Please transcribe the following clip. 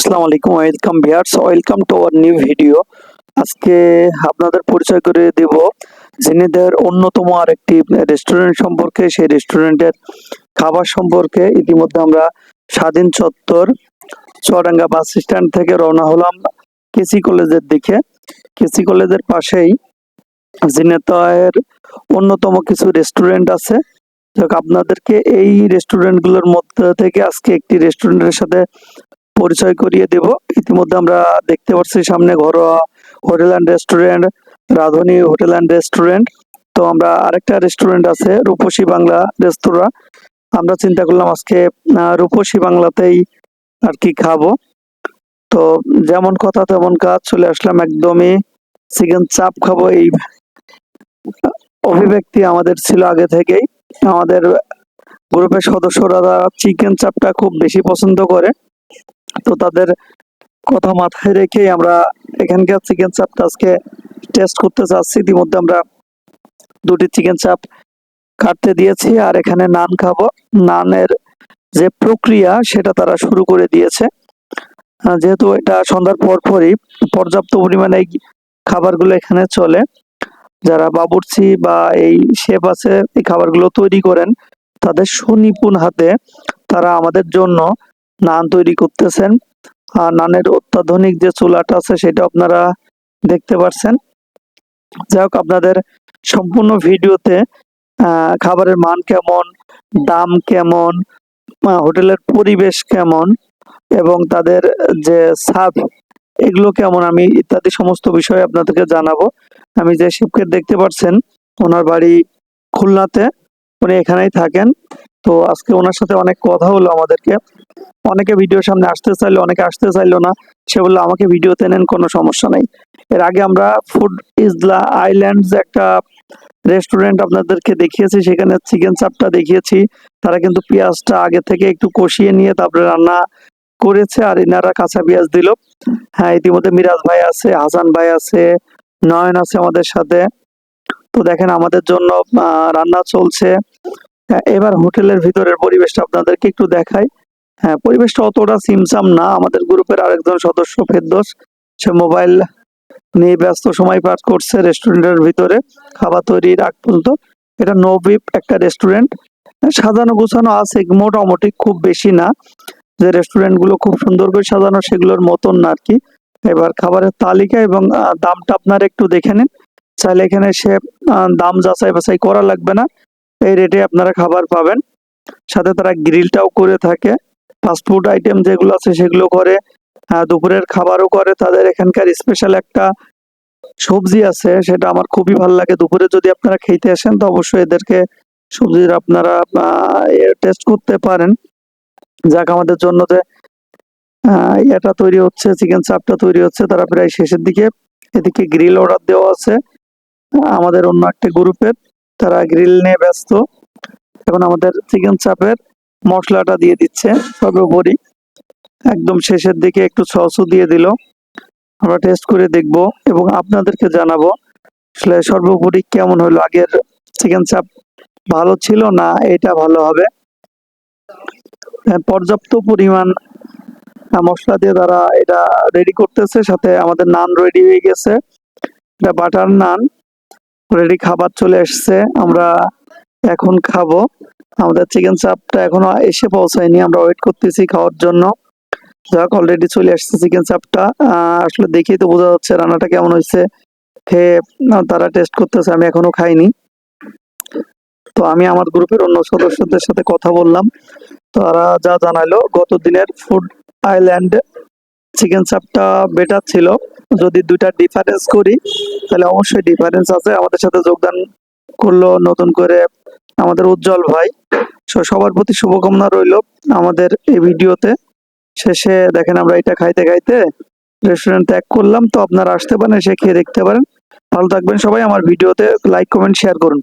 আসসালামু আলাইকুম, welcome viewers welcome to our new video. আজকে আপনাদের পরিচয় করে দেব জিনেদের অন্যতম আরেকটি রেস্টুরেন্ট সম্পর্কে। সেই রেস্টুরেন্টের খাবার সম্পর্কে ইতিমধ্যে আমরা স্বাধীন চত্বর, চুয়াডাঙ্গা বাস স্ট্যান্ড থেকে রওনা হলাম কেসি কলেজের দিকে। কেসি কলেজের পাশেই জিনেতের অন্যতম কিছু রেস্টুরেন্ট আছে। আপনাদেরকে এই রেস্টুরেন্টগুলোর মধ্যে থেকে আজকে একটি রেস্টুরেন্টের সাথে পরিচয় করিয়ে দেব। ইতিমধ্যে আমরা দেখতে পাচ্ছি সামনে ঘরোয়া hotel and restaurant, Radhuni hotel and restaurant. তো আমরা আরেকটা রেস্টুরেন্ট আছে, রূপসী বাংলা রেস্তোরাঁ। আমরা চিন্তা করলাম আজকে রূপসী বাংলাতেই আর কি খাব। তো যেমন কথা তেমন কাজ, চলে আসলাম একদমই চিকেন চাপ খাব এই অভিব্যক্তি আমাদের ছিল আগে থেকেই। আমাদের গ্রুপের সদস্যরা চিকেন চাপটা খুব বেশি পছন্দ করে। তো তাদের কথা মাথায় রেখেই আমরা এখানকার চিকেন চাপটা আজকে টেস্ট করতে চাচ্ছি ইতিমধ্যে আমরা দুটি চিকেন চাপ কাটতে দিয়েছি আর এখানে নান খাব। নানের যে প্রক্রিয়া, সেটা তারা শুরু করে দিয়েছে। যেহেতু এটা সন্ধ্যার পর পরই, পর্যাপ্ত পরিমাণে এই খাবারগুলো এখানে চলে। যারা বাবুর্চি বা এই শেফ আছে, এই খাবারগুলো তৈরি করেন, তাদের সুনিপুণ হাতে তারা আমাদের জন্য নান তৈরি করতেছেন। আর নানের অত্যাধুনিক যে চুলাটা আছে সেটা আপনারা দেখতে পাচ্ছেন যাই হোক, আপনাদের সম্পূর্ণ ভিডিওতে খাবারের মান কেমন, দাম কেমন হোটেলের পরিবেশ কেমন, এবং তাদের যে স্বাদ এগুলো কেমন, আমি ইত্যাদি সমস্ত বিষয়ে আপনাদেরকে জানাব। আমি যে শিবকে দেখতে পাচ্ছেন ওনার বাড়ি খুলনাতে, উনি এখানেই থাকেন। তো আজকে ওনার সাথে অনেক কথা হলো আমাদেরকে। অনেকে ভিডিওর সামনে আসতে চাইলো, অনেকে আসতে চাইলো না। সে বলল, আমাকে ভিডিওতে নেন, কোনো সমস্যা নেই। এর আগে আমরা ফুড ইজলা আইল্যান্ডস একটা রেস্টুরেন্ট আপনাদেরকে দেখিয়েছি, সেখানে চিকেন চাপটা দেখিয়েছি। তারা কিন্তু পেঁয়াজটা আগে থেকে একটু কষিয়ে নিয়ে তারপরে রান্না করেছে, আর এনারা কাঁচা পেঁয়াজ দিল। হ্যাঁ ইতিমধ্যে মিরাজ ভাই আছে, হাসান ভাই আছে, নয়ন আছে আমাদের সাথে। তো দেখেন, আমাদের জন্য রান্না চলছে। এবার হোটেলের ভিতরের পরিবেশটা আপনাদেরকে একটু দেখাই। হ্যাঁ পরিবেশটা অতটা সিমসাম না। আমাদের গ্রুপের আরেকজন সদস্য ফেরদোস, সে মোবাইল নিয়ে ব্যস্ত সময় পার করছে রেস্টুরেন্টের ভিতরে, খাবার তৈরির আগ পর্যন্ত। এটা নবিপ একটা রেস্টুরেন্ট। সাজানো গোছানো আছে, মোটামুটি খুব বেশি না। যে রেস্টুরেন্টগুলো খুব সুন্দর করে সাজানো, সেগুলোর মতন না আর কি এবার খাবারের তালিকা এবং দামটা আপনারা একটু দেখে নিন। চাইলে এখানে সে দাম যাচাই বাছাই করা লাগবে না। এই রেটে আপনারা খাবার পাবেন। সাথে তারা গ্রিলটাও করে থাকে। ফাস্টফুড আইটেম যেগুলো আছে সেগুলো করে দুপুরের খাবারও করে। তাদের এখানকার স্পেশাল একটা সবজি আছে, সেটা আমার খুবই ভালো লাগে। দুপুরে যদি আপনারা খেতে আসেন, তো অবশ্যই এদেরকে সবজির আপনারা টেস্ট করতে পারেন। যাক, আমাদের জন্য যে এটা তৈরি হচ্ছে চিকেন চাপটা তৈরি হচ্ছে, তারা প্রায় শেষের দিকে। এদিকে গ্রিল অর্ডার দেওয়া আছে। আমাদের অন্য একটা গ্রুপের তারা গ্রিল নিয়ে ব্যস্ত। এখন আমাদের চিকেন চাপের মশলাটা দিয়ে দিচ্ছে, সর্বোপরি। একদম শেষের দিকে একটু সসও দিয়ে দিল। আমরা টেস্ট করে দেখব এবং আপনাদেরকে জানাব, আসলে সর্বোপরি কেমন হলো, আগের চিকেন চাপ ভালো ছিল না এটা ভালো হবে? পর্যাপ্ত পরিমাণ মশলা দিয়ে তারা এটা রেডি করতেছে, সাথে আমাদের নান রেডি হয়ে গেছে। এটা বাটার নান রেডি খাবার চলে এসেছে, আমরা এখন খাব। আমাদের চিকেন চাপটা এখনও এসে পৌঁছায়নি, আমরা ওয়েট করতেছি খাওয়ার জন্য। যাক অলরেডি চলে আসছে চিকেন চাপটা আসলে দেখেই তো বোঝা যাচ্ছে রান্নাটা কেমন হয়েছে। খেয়ে তারা টেস্ট করতেছে, আমি এখনও খাইনি। তো আমি আমার গ্রুপের অন্য সদস্যদের সাথে কথা বললাম। তারা যা জানালো, গত দিনের ফুড আইল্যান্ড চিকেন চাপটা বেটার ছিল। যদি দুইটা ডিফারেন্স করি, তাহলে অবশ্যই ডিফারেন্স আছে। আমাদের সাথে যোগদান করল নতুন করে আমাদের উজ্জ্বল ভাই। সবার প্রতি শুভকামনা রইল আমাদের এই ভিডিওতে। শেষে দেখেন আমরা এটা খাইতে খাইতে রেস্টুরেন্ট ত্যাগ করলাম। তো আপনারা আসতে পারেন, এসে খেয়ে দেখতে পারেন। ভালো থাকবেন সবাই। আমার ভিডিওতে লাইক কমেন্ট শেয়ার করুন।